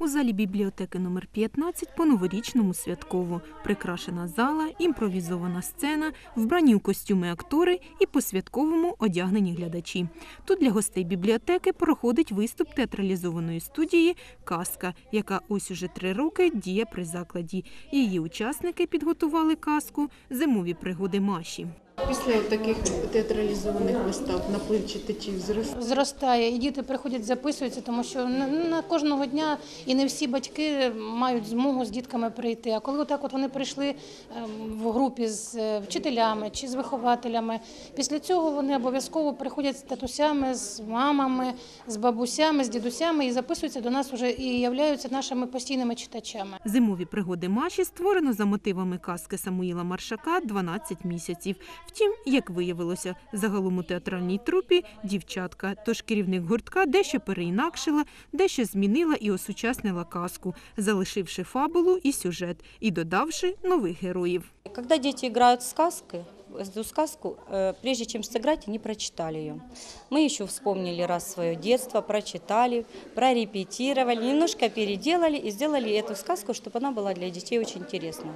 У залі бібліотеки номер 15 по новорічному святково. Прикрашена зала, імпровізована сцена, вбрані у костюми актори і по святковому одягнені глядачі. Тут для гостей бібліотеки проходить виступ театралізованої студії Казка, яка ось уже три роки діє при закладі. Її учасники підготували казку Зимові пригоди Маші. Після таких театралізованих вистав наплив читачів зростає. зростає, і діти приходять, записуються, тому що на, на кожного дня і не всі батьки мають змогу з дітками прийти. А коли отак от вони прийшли ем, в групі з е, вчителями чи з вихователями, після цього вони обов'язково приходять з татусями, з мамами, з бабусями, з дідусями і записуються до нас вже і являються нашими постійними читачами. Зимові пригоди Маші створено за мотивами казки Самуїла Маршака «12 місяців. Втім, як виявилося, загалом у театральній трупі дівчатка, тож керівник гуртка дещо переінакшила, дещо змінила і осучаснила казку, залишивши фабулу і сюжет, і додавши нових героїв. Когда дети играют в сказки, эту сказку, э, прежде чем сыграть, они прочитали ее. Мы еще вспомнили раз свое детство, прочитали, прорепетировали, немножко переделали и сделали эту сказку, чтобы она была для детей очень интересной.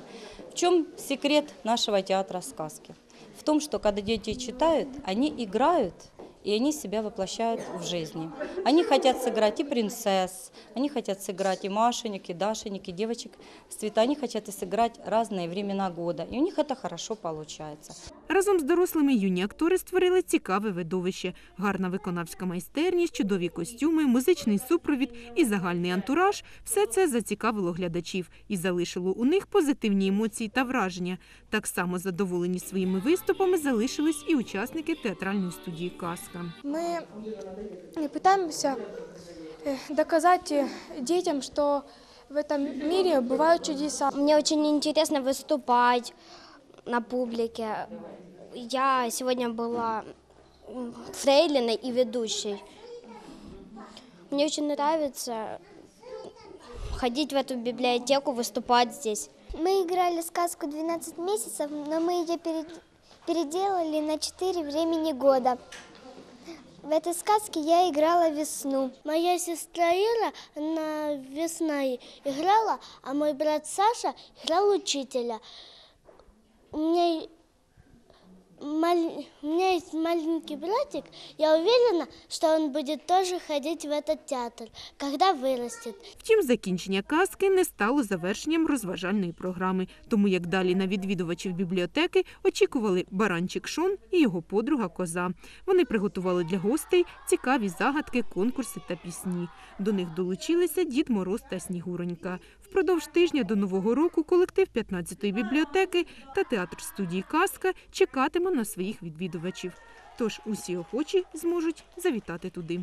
В чем секрет нашего театра сказки? В том, что когда дети читают, они играют и они себя воплощают в жизни. Они хотят сыграть и принцесс, они хотят сыграть и Машенек, и Дашенек, и девочек с цвета. Они хотят и сыграть разные времена года, и у них это хорошо получается. Разом з дорослими юні актори створили цікаве видовище, гарна виконавська майстерність, чудові костюми, музичний супровід і загальний антураж – все це зацікавило глядачів і залишило у них позитивні емоції та враження. Так само задоволені своїми виступами залишились і учасники театральної студії «Казка». Мы пытаемся э, доказать э, детям, что в этом мире бывают чудеса. Мне очень интересно выступать на публике. Я сегодня была фрейлиной и ведущей. Мне очень нравится ходить в эту библиотеку, выступать здесь. Мы играли сказку «12 месяцев», но мы ее переделали на 4 времени года. В этой сказке я играла весну. Моя сестра Ира, она весна играла, а мой брат Саша играл учителя. У меня, Bye. Маленький братик, я уверена, что он будет тоже ходить в этот театр, когда вырастет. Втім, закінчення казки не стало завершенням розважальної програми, тому як далі на відвідувачів бібліотеки очікували баранчик Шон і його подруга Коза. Вони приготували для гостей цікаві загадки, конкурси та пісні. До них долучилися Дід Мороз та Снігуронька. Впродовж тижня до Нового року колектив 15-ї бібліотеки та театр студії Казка чекатиме на своїх відвідувачів. Тож усі охочі зможуть завітати туди.